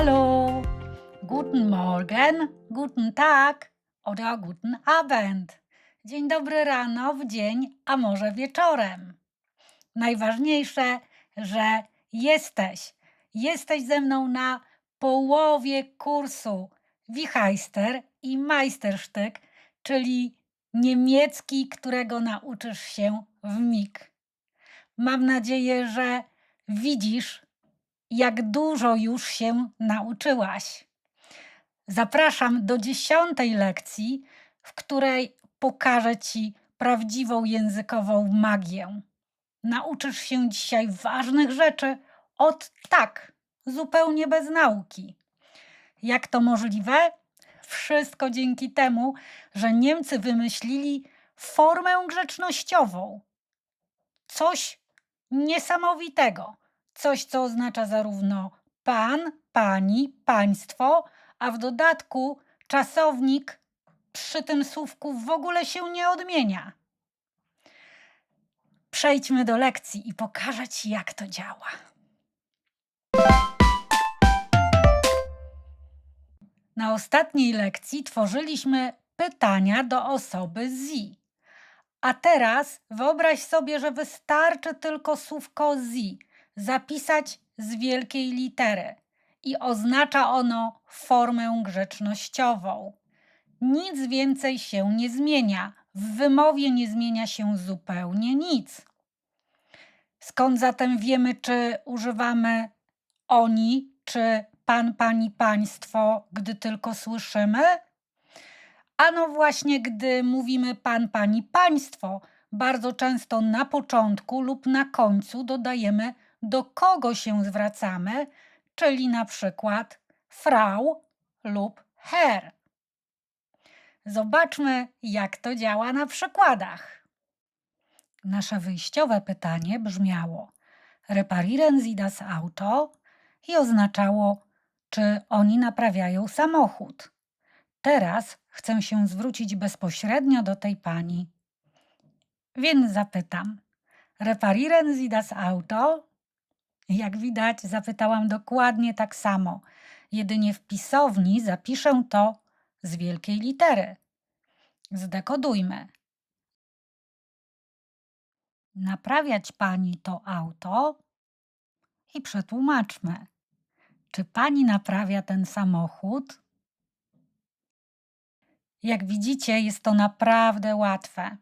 Hallo, guten Morgen, guten Tag oder guten Abend. Dzień dobry rano, w dzień, a może wieczorem. Najważniejsze, że jesteś. Jesteś ze mną na połowie kursu Wichajster i Majstersztyk, czyli niemiecki, którego nauczysz się w mig. Mam nadzieję, że widzisz, jak dużo już się nauczyłaś. Zapraszam do dziesiątej lekcji, w której pokażę Ci prawdziwą językową magię. Nauczysz się dzisiaj ważnych rzeczy od tak, zupełnie bez nauki. Jak to możliwe? Wszystko dzięki temu, że Niemcy wymyślili formę grzecznościową. Coś niesamowitego. Coś, co oznacza zarówno pan, pani, państwo, a w dodatku czasownik przy tym słówku w ogóle się nie odmienia. Przejdźmy do lekcji i pokażę Ci, jak to działa. Na ostatniej lekcji tworzyliśmy pytania do osoby Sie. A teraz wyobraź sobie, że wystarczy tylko słówko Sie zapisać z wielkiej litery i oznacza ono formę grzecznościową. Nic więcej się nie zmienia. W wymowie nie zmienia się zupełnie nic. Skąd zatem wiemy, czy używamy oni, czy pan, pani, państwo, gdy tylko słyszymy? Ano właśnie, gdy mówimy pan, pani, państwo, bardzo często na początku lub na końcu dodajemy do kogo się zwracamy, czyli na przykład Frau lub Herr. Zobaczmy, jak to działa na przykładach. Nasze wyjściowe pytanie brzmiało: Reparieren Sie das Auto? i oznaczało, czy oni naprawiają samochód. Teraz chcę się zwrócić bezpośrednio do tej pani. Więc zapytam: Reparieren Sie das Auto? Jak widać, zapytałam dokładnie tak samo. Jedynie w pisowni zapiszę to z wielkiej litery. Zdekodujmy. Naprawiać pani to auto i przetłumaczmy. Czy pani naprawia ten samochód? Jak widzicie, jest to naprawdę łatwe.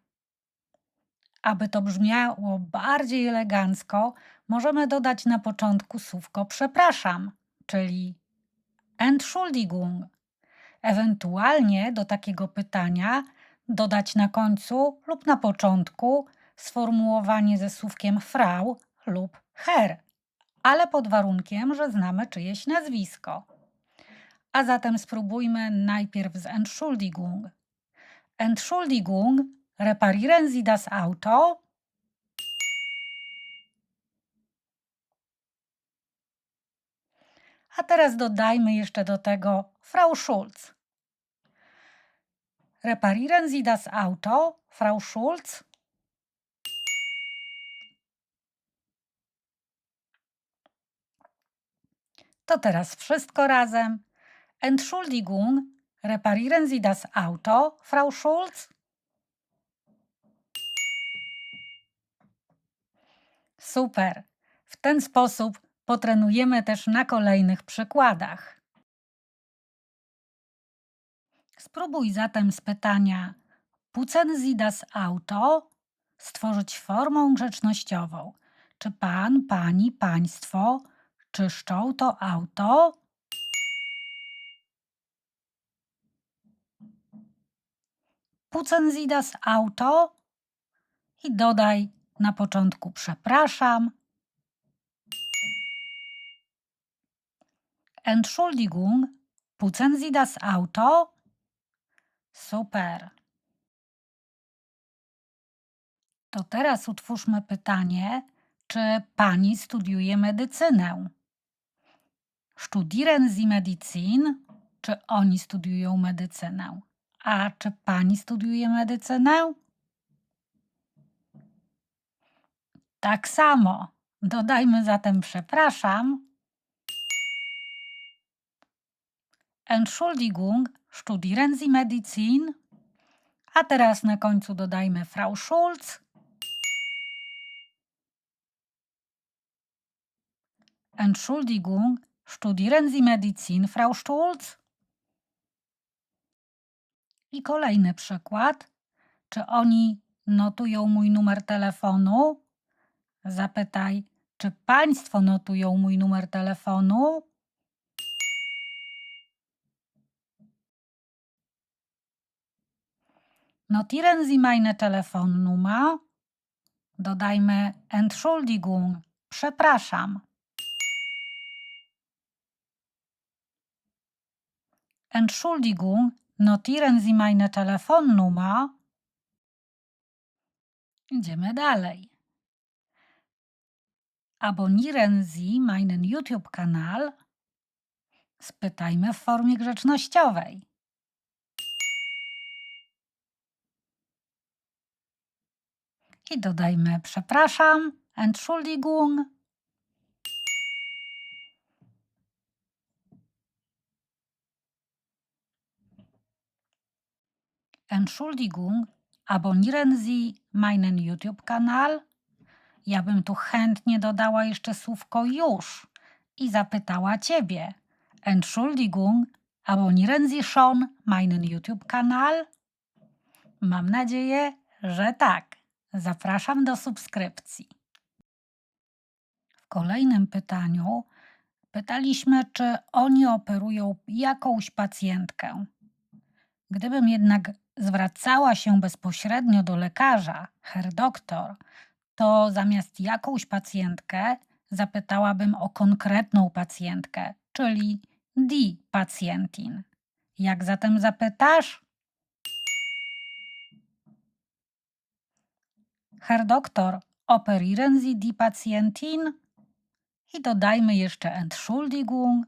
Aby to brzmiało bardziej elegancko, możemy dodać na początku słówko przepraszam, czyli Entschuldigung. Ewentualnie do takiego pytania dodać na końcu lub na początku sformułowanie ze słówkiem Frau lub Herr, ale pod warunkiem, że znamy czyjeś nazwisko. A zatem spróbujmy najpierw z Entschuldigung. Entschuldigung, reparieren Sie das Auto? A teraz dodajmy jeszcze do tego Frau Schulz. Reparieren Sie das Auto, Frau Schulz? To teraz wszystko razem. Entschuldigung, reparieren Sie das Auto, Frau Schulz? Super. W ten sposób potrenujemy też na kolejnych przykładach. Spróbuj zatem z pytania Putzen Sie Auto? stworzyć formą grzecznościową. Czy pan, pani, państwo czyszczą to auto? Putzen Sie Auto? I dodaj na początku przepraszam, Entschuldigung, putzen Sie das Auto? Super. To teraz utwórzmy pytanie, czy pani studiuje medycynę? Studieren Sie Medizin? Czy oni studiują medycynę? A czy pani studiuje medycynę? Tak samo. Dodajmy zatem przepraszam Entschuldigung, studieren Sie Medizin? A teraz na końcu dodajmy Frau Schulz. Entschuldigung, studieren Sie Medizin, Frau Schulz? I kolejny przykład. Czy oni notują mój numer telefonu? Zapytaj, czy Państwo notują mój numer telefonu? Notieren Sie meine Telefonnummer? Dodajmy Entschuldigung, przepraszam. Entschuldigung, notieren Sie meine Telefonnummer? Idziemy dalej. Abonnieren Sie meinen YouTube-Kanal? Spytajmy w formie grzecznościowej. I dodajmy przepraszam, Entschuldigung. Entschuldigung, abonnieren Sie meinen YouTube-Kanal? Ja bym tu chętnie dodała jeszcze słówko już i zapytała Ciebie. Entschuldigung, abonnieren Sie schon meinen YouTube-Kanal? Mam nadzieję, że tak. Zapraszam do subskrypcji. W kolejnym pytaniu pytaliśmy, czy oni operują jakąś pacjentkę. Gdybym jednak zwracała się bezpośrednio do lekarza, herr doktor, to zamiast jakąś pacjentkę zapytałabym o konkretną pacjentkę, czyli die Patientin. Jak zatem zapytasz? Herr Doktor, operieren Sie die Patientin? I dodajmy jeszcze Entschuldigung.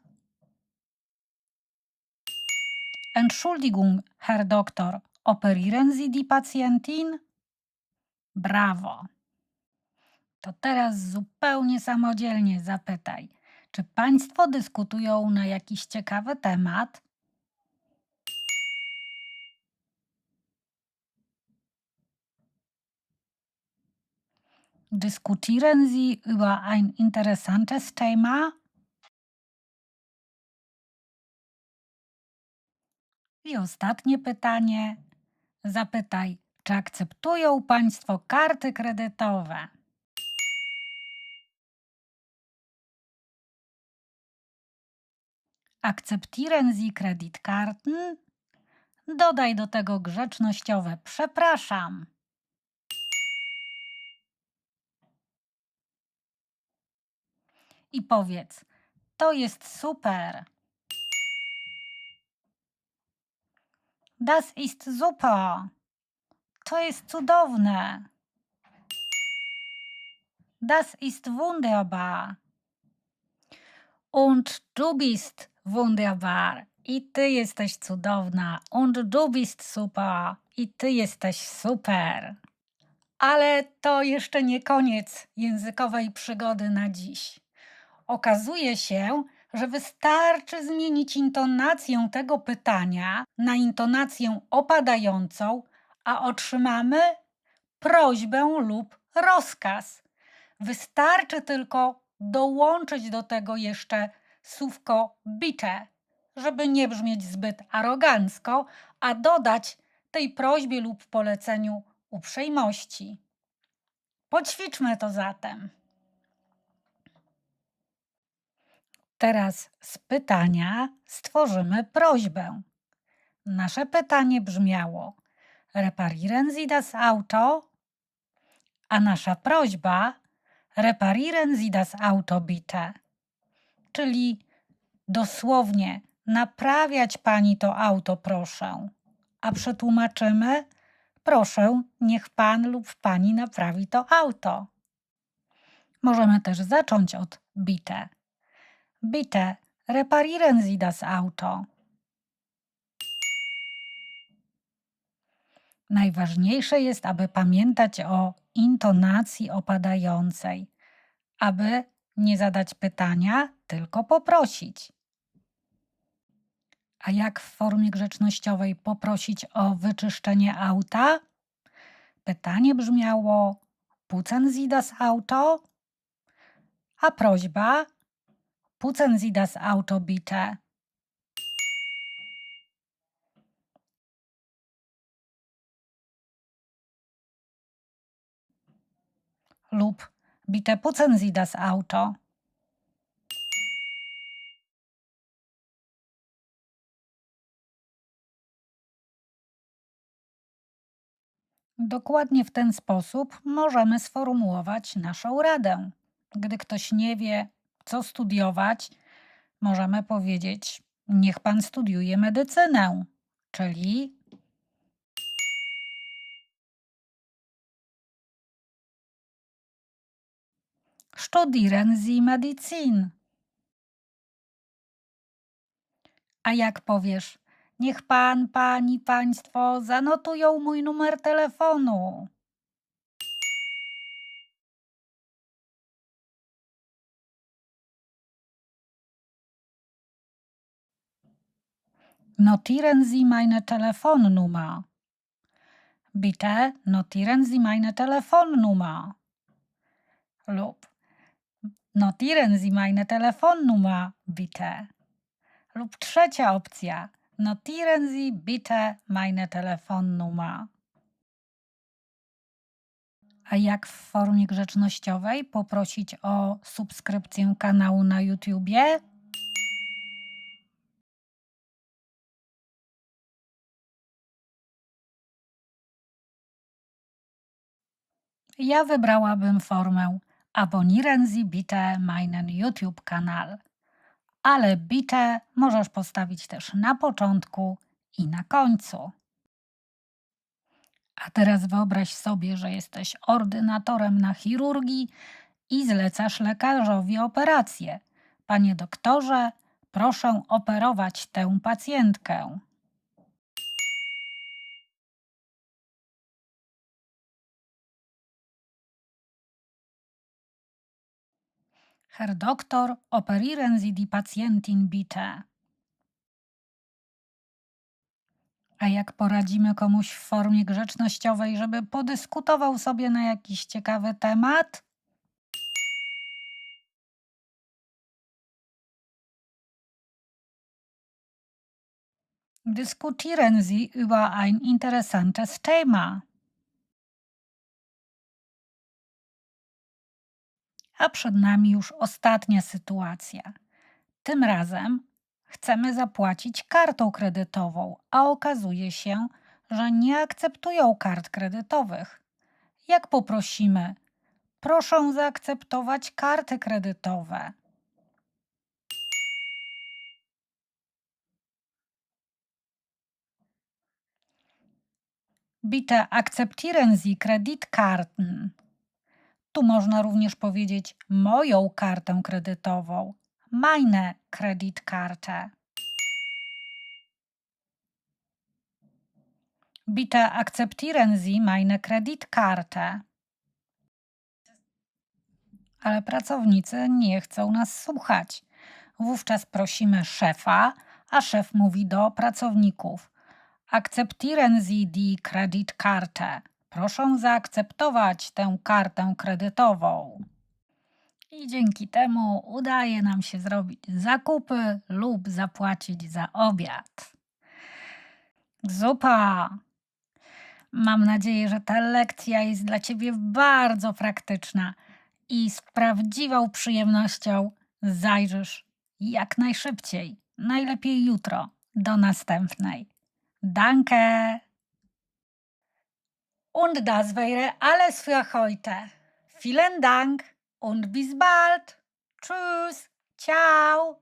Entschuldigung, Herr Doktor, operieren Sie die Patientin? Brawo. To teraz zupełnie samodzielnie zapytaj, czy Państwo dyskutują na jakiś ciekawy temat? Diskutieren Sie über ein interessantes Thema? I ostatnie pytanie. Zapytaj, czy akceptują Państwo karty kredytowe? Akceptieren Sie Kreditkarten? Dodaj do tego grzecznościowe przepraszam. I powiedz, to jest super. Das ist super. To jest cudowne. Das ist wunderbar. Und du bist wunderbar. I ty jesteś cudowna. Und du bist super. I ty jesteś super. Ale to jeszcze nie koniec językowej przygody na dziś. Okazuje się, że wystarczy zmienić intonację tego pytania na intonację opadającą, a otrzymamy prośbę lub rozkaz. Wystarczy tylko dołączyć do tego jeszcze słówko bitte, żeby nie brzmieć zbyt arogancko, a dodać tej prośbie lub poleceniu uprzejmości. Poćwiczmy to zatem. Teraz z pytania stworzymy prośbę. Nasze pytanie brzmiało: Reparieren Sie das Auto? A nasza prośba: Reparieren Sie das Auto bitte. Czyli dosłownie naprawiać pani to auto, proszę. A przetłumaczymy: Proszę, niech pan lub pani naprawi to auto. Możemy też zacząć od bitte. Bitte, reparieren Sie das Auto. Najważniejsze jest, aby pamiętać o intonacji opadającej, aby nie zadać pytania, tylko poprosić. A jak w formie grzecznościowej poprosić o wyczyszczenie auta? Pytanie brzmiało: Putzen Sie das Auto? A prośba: Putzen Sie das Auto bitte. Lub Bitte putzen Sie das Auto. Dokładnie w ten sposób możemy sformułować naszą radę. Gdy ktoś nie wie, co studiować, możemy powiedzieć: Niech pan studiuje medycynę, czyli Studieren Sie Medizin. A jak powiesz, niech pan, pani, państwo zanotują mój numer telefonu. Notieren Sie meine Telefonnummer. Bitte notieren Sie meine Telefonnummer. Lub notieren Sie meine Telefonnummer, bitte. Lub trzecia opcja. Notieren Sie bitte meine Telefonnummer. A jak w formie grzecznościowej poprosić o subskrypcję kanału na YouTubie? Ja wybrałabym formę Abonnieren Sie bitte meinen YouTube-Kanal. Ale bitte możesz postawić też na początku i na końcu. A teraz wyobraź sobie, że jesteś ordynatorem na chirurgii i zlecasz lekarzowi operację. Panie doktorze, proszę operować tę pacjentkę. Herr Doktor, operieren Sie die Patientin bitte. A jak poradzimy komuś w formie grzecznościowej, żeby podyskutował sobie na jakiś ciekawy temat? Diskutieren Sie über ein interessantes Thema. A przed nami już ostatnia sytuacja. Tym razem chcemy zapłacić kartą kredytową, a okazuje się, że nie akceptują kart kredytowych. Jak poprosimy? Proszę zaakceptować karty kredytowe. Bitte akzeptieren Sie Kreditkarten. Tu można również powiedzieć moją kartę kredytową. Meine Kreditkarte. Bitte akzeptieren Sie meine Kreditkarte. Ale pracownicy nie chcą nas słuchać. Wówczas prosimy szefa, a szef mówi do pracowników: Akzeptieren Sie die Kreditkarte. Proszę zaakceptować tę kartę kredytową. I dzięki temu udaje nam się zrobić zakupy lub zapłacić za obiad. Zupa! Mam nadzieję, że ta lekcja jest dla Ciebie bardzo praktyczna i z prawdziwą przyjemnością zajrzysz jak najszybciej, najlepiej jutro, do następnej. Danke! Und das wäre alles für heute. Vielen Dank und bis bald. Tschüss. Ciao.